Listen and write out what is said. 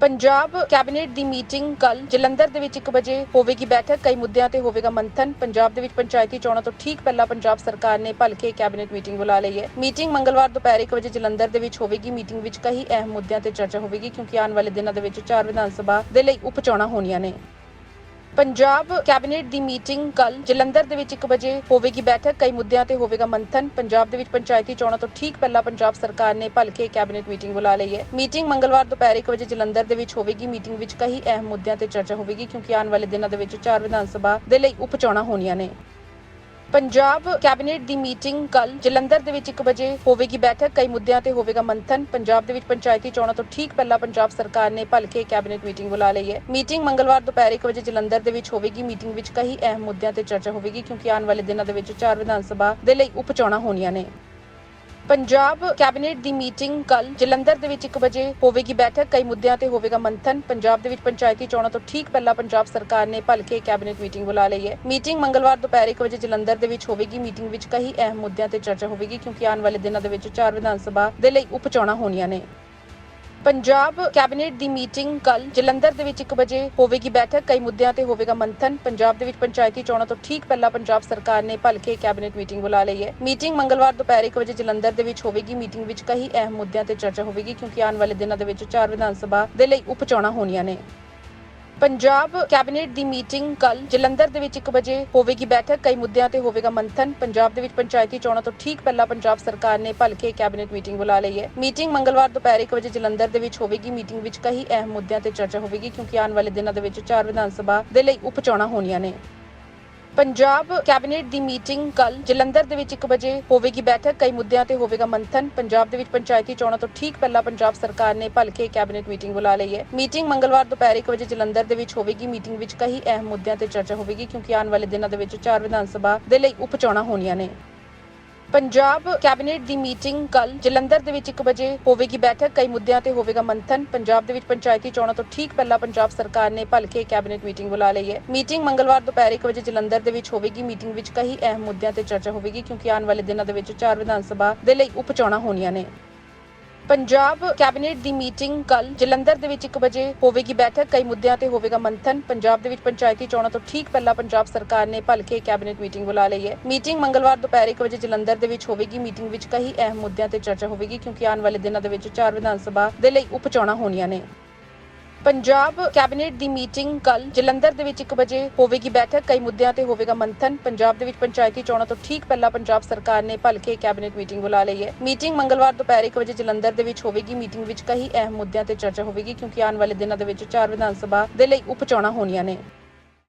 Punjab cabinet ਦੀ meeting ਕੱਲ ਜਲੰਧਰ ਦੇ ਵਿੱਚ 1 ਵਜੇ ਹੋਵੇਗੀ ਬੈਠਕ। ਕਈ ਮੁੱਦਿਆਂ ਤੇ ਹੋਵੇਗਾ ਮੰਥਨ। ਪੰਜਾਬ ਦੇ ਵਿੱਚ ਪੰਚਾਇਤੀ ਚੋਣਾਂ ਤੋਂ ਠੀਕ ਪਹਿਲਾਂ ਪੰਜਾਬ ਸਰਕਾਰ ਨੇ ਭਲਕੇ ਕੈਬਨਿਟ ਮੀਟਿੰਗ ਬੁਲਾ ਲਈ ਹੈ। ਮੀਟਿੰਗ ਮੰਗਲਵਾਰ ਦੁਪਹਿਰ 1 ਵਜੇ ਜਲੰਧਰ ਦੇ ਵਿੱਚ ਹੋਵੇਗੀ। ਮੀਟਿੰਗ ਵਿੱਚ ਕਈ ਅਹਿਮ ਮੁੱਦਿਆਂ ਤੇ ਚਰਚਾ ਹੋਵੇਗੀ ਕਿਉਂਕਿ ਆਉਣ ਵਾਲੇ ਦਿਨਾਂ ਦੇ ਵਿੱਚ ਚਾਰ ਵਿਧਾਨ ਸਭਾ ਦੇ ਲਈ ਉਪ ਚੋਣਾਂ ਹੋਣੀਆਂ ਨੇ। ਪੰਜਾਬ ਕੈਬਨਿਟ ਦੀ ਮੀਟਿੰਗ ਕੱਲ ਜਲੰਧਰ ਦੇ ਵਿੱਚ 1 ਵਜੇ ਹੋਵੇਗੀ ਬੈਠਕ। ਕਈ ਮੁੱਦਿਆਂ ਤੇ ਹੋਵੇਗਾ ਮੰਥਨ। ਪੰਜਾਬ ਦੇ ਵਿੱਚ ਪੰਚਾਇਤੀ ਚੋਣਾਂ ਤੋਂ ਠੀਕ ਪਹਿਲਾਂ ਪੰਜਾਬ ਸਰਕਾਰ ਨੇ ਭਲਕੇ ਕੈਬਨਿਟ ਮੀਟਿੰਗ ਬੁਲਾ ਲਈ ਹੈ। ਮੀਟਿੰਗ ਮੰਗਲਵਾਰ ਦੁਪਹਿਰ 1 ਵਜੇ ਜਲੰਧਰ ਦੇ ਵਿੱਚ ਹੋਵੇਗੀ। ਮੀਟਿੰਗ ਵਿੱਚ ਕਈ ਅਹਿਮ ਮੁੱਦਿਆਂ ਤੇ ਚਰਚਾ ਹੋਵੇਗੀ ਕਿਉਂਕਿ ਆਉਣ ਵਾਲੇ ਦਿਨਾਂ ਦੇ ਵਿੱਚ ਚਾਰ ਵਿਧਾਨ ਸਭਾ ਦੇ ਲਈ ਉਪ ਚੋਣਾਂ ਹੋਣੀਆਂ ਨੇ। ਪੰਜਾਬ ਕੈਬਨਿਟ ਦੀ ਮੀਟਿੰਗ ਕੱਲ ਜਲੰਧਰ ਦੇ ਵਿੱਚ 1 ਵਜੇ ਹੋਵੇਗੀ ਬੈਠਕ। ਕਈ ਮੁੱਦਿਆਂ ਤੇ ਹੋਵੇਗਾ ਮੰਥਨ। ਪੰਜਾਬ ਦੇ ਵਿੱਚ ਪੰਚਾਇਤੀ ਚੋਣਾਂ ਤੋਂ ਠੀਕ ਪਹਿਲਾਂ ਪੰਜਾਬ ਸਰਕਾਰ ਨੇ ਭਲਕੇ ਕੈਬਨਿਟ ਮੀਟਿੰਗ ਬੁਲਾ ਲਈ ਹੈ। ਮੀਟਿੰਗ ਮੰਗਲਵਾਰ ਦੁਪਹਿਰ 1 ਵਜੇ ਜਲੰਧਰ ਦੇ ਵਿੱਚ ਹੋਵੇਗੀ। ਮੀਟਿੰਗ ਵਿੱਚ ਕਈ ਅਹਿਮ ਮੁੱਦਿਆਂ ਤੇ ਚਰਚਾ ਹੋਵੇਗੀ ਕਿਉਂਕਿ ਆਉਣ ਵਾਲੇ ਦਿਨਾਂ ਦੇ ਵਿੱਚ ਚਾਰ ਵਿਧਾਨ ਸਭਾ ਦੇ ਲਈ ਉਪ ਚੋਣਾਂ ਹੋਣੀਆਂ ਨੇ। ਪੰਜਾਬ ਕੈਬਨਿਟ ਦੀ ਮੀਟਿੰਗ ਕੱਲ ਜਲੰਧਰ ਦੇ ਵਿੱਚ 1 ਵਜੇ ਹੋਵੇਗੀ ਬੈਠਕ। ਕਈ ਮੁੱਦਿਆਂ ਤੇ ਹੋਵੇਗਾ ਮੰਥਨ। ਪੰਜਾਬ ਦੇ ਵਿੱਚ ਪੰਚਾਇਤੀ ਚੋਣਾਂ ਤੋਂ ਠੀਕ ਪਹਿਲਾਂ ਪੰਜਾਬ ਸਰਕਾਰ ਨੇ ਭਲਕੇ ਕੈਬਨਿਟ ਮੀਟਿੰਗ ਬੁਲਾ ਲਈ ਹੈ। ਮੀਟਿੰਗ ਮੰਗਲਵਾਰ ਦੁਪਹਿਰ 1 ਵਜੇ ਜਲੰਧਰ ਦੇ ਵਿੱਚ ਹੋਵੇਗੀ। ਮੀਟਿੰਗ ਵਿੱਚ ਕਈ ਅਹਿਮ ਮੁੱਦਿਆਂ ਤੇ ਚਰਚਾ ਹੋਵੇਗੀ ਕਿਉਂਕਿ ਆਉਣ ਵਾਲੇ ਦਿਨਾਂ ਦੇ ਵਿੱਚ ਚਾਰ ਵਿਧਾਨ ਸਭਾ ਦੇ ਲਈ ਉਪ ਚੋਣਾਂ ਹੋਣੀਆਂ ਨੇ। ਪੰਜਾਬ ਕੈਬਨਿਟ ਦੀ ਮੀਟਿੰਗ ਕੱਲ ਜਲੰਧਰ ਦੇ ਵਿੱਚ 1 ਵਜੇ ਹੋਵੇਗੀ ਬੈਠਕ। ਕਈ ਮੁੱਦਿਆਂ ਤੇ ਹੋਵੇਗਾ ਮੰਥਨ। ਪੰਜਾਬ ਦੇ ਵਿੱਚ ਪੰਚਾਇਤੀ ਚੋਣਾਂ ਤੋਂ ਠੀਕ ਪਹਿਲਾਂ ਪੰਜਾਬ ਸਰਕਾਰ ਨੇ ਭਲਕੇ ਕੈਬਨਿਟ ਮੀਟਿੰਗ ਬੁਲਾ ਲਈ ਹੈ। ਮੀਟਿੰਗ ਮੰਗਲਵਾਰ ਦੁਪਹਿਰ 1 ਵਜੇ ਜਲੰਧਰ ਦੇ ਵਿੱਚ ਹੋਵੇਗੀ। ਮੀਟਿੰਗ ਵਿੱਚ ਕਈ ਅਹਿਮ ਮੁੱਦਿਆਂ ਤੇ ਚਰਚਾ ਹੋਵੇਗੀ ਕਿਉਂਕਿ ਆਉਣ ਵਾਲੇ ਦਿਨਾਂ ਦੇ ਵਿੱਚ ਚਾਰ ਵਿਧਾਨ ਸਭਾ ਦੇ ਲਈ ਉਪ ਚੋਣਾਂ ਹੋਣੀਆਂ ਨੇ। ਪੰਜਾਬ ਕੈਬਨਿਟ ਦੀ ਮੀਟਿੰਗ ਕੱਲ ਜਲੰਧਰ ਦੇ ਵਿੱਚ 1 ਵਜੇ ਹੋਵੇਗੀ ਬੈਠਕ। ਕਈ ਮੁੱਦਿਆਂ ਤੇ ਹੋਵੇਗਾ ਮੰਥਨ। ਪੰਜਾਬ ਦੇ ਵਿੱਚ ਪੰਚਾਇਤੀ ਚੋਣਾਂ ਤੋਂ ਠੀਕ ਪਹਿਲਾਂ ਪੰਜਾਬ ਸਰਕਾਰ ਨੇ ਭਲਕੇ ਕੈਬਨਿਟ ਮੀਟਿੰਗ ਬੁਲਾ ਲਈ ਹੈ। ਮੀਟਿੰਗ ਮੰਗਲਵਾਰ ਦੁਪਹਿਰ 1 ਵਜੇ ਜਲੰਧਰ ਦੇ ਵਿੱਚ ਹੋਵੇਗੀ। ਮੀਟਿੰਗ ਵਿੱਚ ਕਈ ਅਹਿਮ ਮੁੱਦਿਆਂ ਤੇ ਚਰਚਾ ਹੋਵੇਗੀ ਕਿਉਂਕਿ ਆਉਣ ਵਾਲੇ ਦਿਨਾਂ ਦੇ ਵਿੱਚ ਚਾਰ ਵਿਧਾਨ ਸਭਾ ਦੇ ਲਈ ਉਪ ਚੋਣਾਂ ਹੋਣੀਆਂ ਨੇ। ਪੰਜਾਬ ਕੈਬਨਿਟ ਦੀ ਮੀਟਿੰਗ ਕੱਲ ਜਲੰਧਰ ਦੇ ਵਿੱਚ 1 ਵਜੇ ਹੋਵੇਗੀ ਬੈਠਕ। ਕਈ ਮੁੱਦਿਆਂ ਤੇ ਹੋਵੇਗਾ ਮੰਥਨ। ਪੰਜਾਬ ਦੇ ਵਿੱਚ ਪੰਚਾਇਤੀ ਚੋਣਾਂ ਤੋਂ ਠੀਕ ਪਹਿਲਾਂ ਪੰਜਾਬ ਸਰਕਾਰ ਨੇ ਭਲਕੇ ਕੈਬਨਿਟ ਮੀਟਿੰਗ ਬੁਲਾ ਲਈ ਹੈ। ਮੀਟਿੰਗ ਮੰਗਲਵਾਰ ਦੁਪਹਿਰ 1 ਵਜੇ ਜਲੰਧਰ ਦੇ ਵਿੱਚ ਹੋਵੇਗੀ। ਮੀਟਿੰਗ ਵਿੱਚ ਕਈ ਅਹਿਮ ਮੁੱਦਿਆਂ ਤੇ ਚਰਚਾ ਹੋਵੇਗੀ ਕਿਉਂਕਿ ਆਉਣ ਵਾਲੇ ਦਿਨਾਂ ਦੇ ਵਿੱਚ ਚਾਰ ਵਿਧਾਨ ਸਭਾ ਦੇ ਲਈ ਉਪ ਚੋਣਾਂ ਹੋਣੀਆਂ ਨੇ। ਪੰਜਾਬ ਕੈਬਨਿਟ ਦੀ ਮੀਟਿੰਗ ਕੱਲ ਜਲੰਧਰ ਦੇ ਵਿੱਚ 1 ਵਜੇ ਹੋਵੇਗੀ ਬੈਠਕ। ਕਈ ਮੁੱਦਿਆਂ ਤੇ ਹੋਵੇਗਾ ਮੰਥਨ। ਪੰਜਾਬ ਦੇ ਵਿੱਚ ਪੰਚਾਇਤੀ ਚੋਣਾਂ ਤੋਂ ਠੀਕ ਪਹਿਲਾਂ ਪੰਜਾਬ ਸਰਕਾਰ ਨੇ ਭਲਕੇ ਕੈਬਨਿਟ ਮੀਟਿੰਗ ਬੁਲਾ ਲਈ ਹੈ। ਮੀਟਿੰਗ ਮੰਗਲਵਾਰ ਦੁਪਹਿਰ 1 ਵਜੇ ਜਲੰਧਰ ਦੇ ਵਿੱਚ ਹੋਵੇਗੀ। ਮੀਟਿੰਗ ਵਿੱਚ ਕਈ ਅਹਿਮ ਮੁੱਦਿਆਂ ਤੇ ਚਰਚਾ ਹੋਵੇਗੀ ਕਿਉਂਕਿ ਆਉਣ ਵਾਲੇ ਦਿਨਾਂ ਦੇ ਵਿੱਚ ਚਾਰ ਵਿਧਾਨ ਸਭਾ ਦੇ ਲਈ ਉਪ ਚੋਣਾਂ ਹੋਣੀਆਂ ਨੇ। ਪੰਜਾਬ ਕੈਬਨਿਟ ਦੀ ਮੀਟਿੰਗ ਕੱਲ ਜਲੰਧਰ ਦੇ ਵਿੱਚ 1 ਵਜੇ ਹੋਵੇਗੀ ਬੈਠਕ। ਕਈ ਮੁੱਦਿਆਂ ਤੇ ਹੋਵੇਗਾ ਮੰਥਨ। ਪੰਜਾਬ ਦੇ ਵਿੱਚ ਪੰਚਾਇਤੀ ਚੋਣਾਂ ਤੋਂ ਠੀਕ ਪਹਿਲਾਂ ਪੰਜਾਬ ਸਰਕਾਰ ਨੇ ਭਲਕੇ ਕੈਬਨਿਟ ਮੀਟਿੰਗ ਬੁਲਾ ਲਈ ਹੈ। ਮੀਟਿੰਗ ਮੰਗਲਵਾਰ ਦੁਪਹਿਰ 1 ਵਜੇ ਜਲੰਧਰ ਦੇ ਵਿੱਚ ਹੋਵੇਗੀ। ਮੀਟਿੰਗ ਵਿੱਚ ਕਈ ਅਹਿਮ ਮੁੱਦਿਆਂ ਤੇ ਚਰਚਾ ਹੋਵੇਗੀ ਕਿਉਂਕਿ ਆਉਣ ਵਾਲੇ ਦਿਨਾਂ ਦੇ ਵਿੱਚ ਚਾਰ ਵਿਧਾਨ ਸਭਾ ਦੇ ਲਈ ਉਪ ਚੋਣਾਂ ਹੋਣੀਆਂ ਨੇ। ਪੰਜਾਬ ਕੈਬਨਿਟ ਦੀ ਮੀਟਿੰਗ ਕੱਲ ਜਲੰਧਰ ਦੇ ਵਿੱਚ 1 ਵਜੇ ਹੋਵੇਗੀ ਬੈਠਕ। ਕਈ ਮੁੱਦਿਆਂ ਤੇ ਹੋਵੇਗਾ ਮੰਥਨ। ਪੰਜਾਬ ਦੇ ਵਿੱਚ ਪੰਚਾਇਤੀ ਚੋਣਾਂ ਤੋਂ ਠੀਕ ਪਹਿਲਾਂ ਪੰਜਾਬ ਸਰਕਾਰ ਨੇ ਭਲਕੇ ਕੈਬਨਿਟ ਮੀਟਿੰਗ ਬੁਲਾ ਲਈ ਹੈ। ਮੀਟਿੰਗ ਮੰਗਲਵਾਰ ਦੁਪਹਿਰ 1 ਵਜੇ ਜਲੰਧਰ ਦੇ ਵਿੱਚ ਹੋਵੇਗੀ। ਮੀਟਿੰਗ ਵਿੱਚ ਕਈ ਅਹਿਮ ਮੁੱਦਿਆਂ ਤੇ ਚਰਚਾ ਹੋਵੇਗੀ ਕਿਉਂਕਿ ਆਉਣ ਵਾਲੇ ਦਿਨਾਂ ਦੇ ਵਿੱਚ ਚਾਰ ਵਿਧਾਨ ਸਭਾ ਦੇ ਲਈ ਉਪ ਚੋਣਾਂ ਹੋਣੀਆਂ ਨੇ।